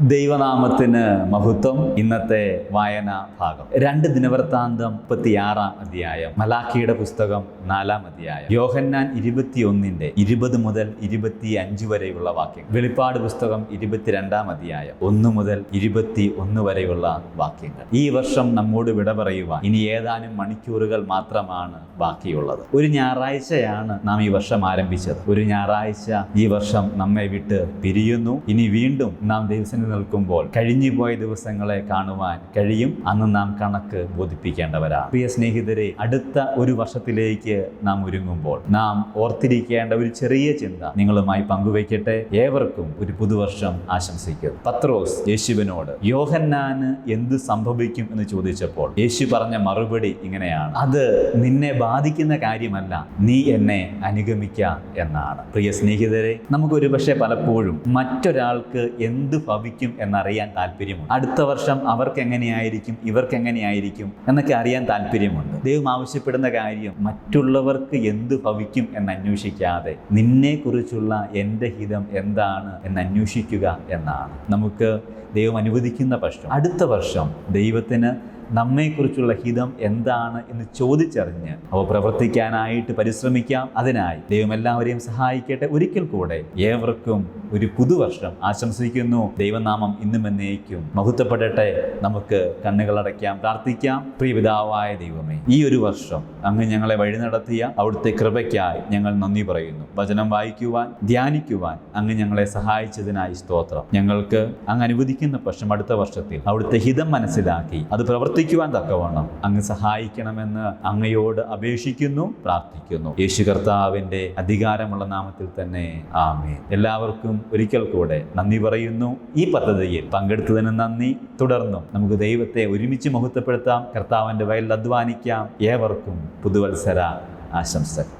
ദൈവനാമത്തിന് മഹത്വം. ഇന്നത്തെ വായന ഭാഗം. രണ്ട് ദിനവൃത്താന്തം മുപ്പത്തിയാറാം അധ്യായം. മലാഖിയുടെ പുസ്തകം നാലാം അധ്യായം. യോഹന്നാൻ ഇരുപത്തിയൊന്നിന്റെ ഇരുപത് മുതൽ ഇരുപത്തി അഞ്ച് വരെയുള്ള വാക്യം വെളിപ്പാട് പുസ്തകം ഇരുപത്തിരണ്ടാം അധ്യായം. ഒന്ന് മുതൽ ഇരുപത്തി ഒന്ന് വരെയുള്ള വാക്യങ്ങൾ. ഈ വർഷം നമ്മോട് വിട പറയുവാൻ ഇനി ഏതാനും മണിക്കൂറുകൾ മാത്രമാണ് ബാക്കിയുള്ളത്. ഒരു ഞായറാഴ്ചയാണ് നാം ഈ വർഷം ആരംഭിച്ചത്. ഒരു ഞായറാഴ്ച ഈ വർഷം നമ്മെ വിട്ട് പിരിയുന്നു. ഇനി വീണ്ടും നാം ദൈവത്തിന് നിൽക്കുമ്പോൾ കഴിഞ്ഞുപോയ ദിവസങ്ങളെ കാണുവാൻ കഴിയും. അന്ന് നാം കണക്ക് ബോധിപ്പിക്കേണ്ടവരാണ്. പ്രിയ സ്നേഹിതരെ അടുത്ത ഒരു വർഷത്തിലേക്ക് നാം ഒരുങ്ങുമ്പോൾ നാം ഓർത്തിരിക്കേണ്ട ഒരു ചെറിയ ചിന്ത നിങ്ങളുമായി പങ്കുവയ്ക്കട്ടെ. ഏവർക്കും ഒരു പുതുവർഷം ആശംസിക്കുന്നു. പത്രോസ് യേശുവിനോട് യോഹന്നാന് എന്ത് സംഭവിക്കും? എന്ന് ചോദിച്ചപ്പോൾ യേശു പറഞ്ഞ മറുപടി ഇങ്ങനെയാണ്. അത് നിന്നെ ബാധിക്കുന്ന കാര്യമല്ല നീ എന്നെ അനുഗമിക്ക എന്നാണ്. പ്രിയ സ്നേഹിതരെ നമുക്ക് ഒരു പക്ഷേ പലപ്പോഴും മറ്റൊരാൾക്ക് എന്ത് ഭവിക്കും എന്നറിയാൻ താല്പര്യമുണ്ട്. അടുത്ത വർഷം അവർക്ക് എങ്ങനെയായിരിക്കും ഇവർക്ക് എങ്ങനെയായിരിക്കും എന്നൊക്കെ അറിയാൻ താല്പര്യമുണ്ട്. ദൈവം ആവശ്യപ്പെടുന്ന കാര്യം മറ്റുള്ളവർക്ക് എന്ത് ഭവിക്കും എന്ന് അന്വേഷിക്കാതെ നിന്നെക്കുറിച്ചുള്ള എന്റെ ഹിതം എന്താണ് എന്ന് അന്വേഷിക്കുക എന്നാണ്. നമുക്ക് ദൈവം അനുവദിക്കുന്ന പക്ഷം അടുത്ത വർഷം ദൈവത്തിന് നമ്മെക്കുറിച്ചുള്ള ഹിതം എന്താണ് എന്ന് ചോദിച്ചറിഞ്ഞ് അവ പ്രവർത്തിക്കാനായിട്ട് പരിശ്രമിക്കാം. അതിനായി ദൈവം എല്ലാവരെയും സഹായിക്കട്ടെ. ഒരിക്കൽ കൂടെ ഏവർക്കും ഒരു പുതുവർഷം ആശംസിക്കുന്നു. ദൈവനാമം ഇന്നും എന്നേക്കും. മഹത്വപ്പെടട്ടെ. നമുക്ക് കണ്ണുകളടയ്ക്കാം. പ്രാർത്ഥിക്കാം. പ്രിയപിതാവായ ദൈവമേ ഈ ഒരു വർഷം അങ്ങ് ഞങ്ങളെ വഴി നടത്തിയ അവിടുത്തെ കൃപയ്ക്കായി ഞങ്ങൾ നന്ദി പറയുന്നു. വചനം വായിക്കുവാൻ ധ്യാനിക്കുവാൻ അങ്ങ് ഞങ്ങളെ സഹായിച്ചതിനായി സ്തോത്രം. ഞങ്ങൾക്ക് അങ്ങ് അനുവദിക്കുന്ന പക്ഷം അടുത്ത വർഷത്തിൽ അവിടുത്തെ ഹിതം മനസ്സിലാക്കി അത് പ്രവർത്തിക്കുവാൻ തക്കവണ്ണം അങ്ങ് സഹായിക്കണമെന്ന് അങ്ങയോട് അപേക്ഷിക്കുന്നു പ്രാർത്ഥിക്കുന്നു. യേശു കർത്താവിന്റെ അധികാരമുള്ള നാമത്തിൽ തന്നെ. ആമേ എല്ലാവർക്കും ഒരിക്കൽ കൂടെ നന്ദി പറയുന്നു. ഈ പദ്ധതിയിൽ പങ്കെടുത്തതിന് നന്ദി. തുടർന്നും നമുക്ക് ദൈവത്തെ ഒരുമിച്ച് മഹത്വപ്പെടുത്താം. കർത്താവിന്റെ വയലിൽ അധ്വാനിക്കാം. ഏവർക്കും പുതുവത്സര ആശംസകൾ.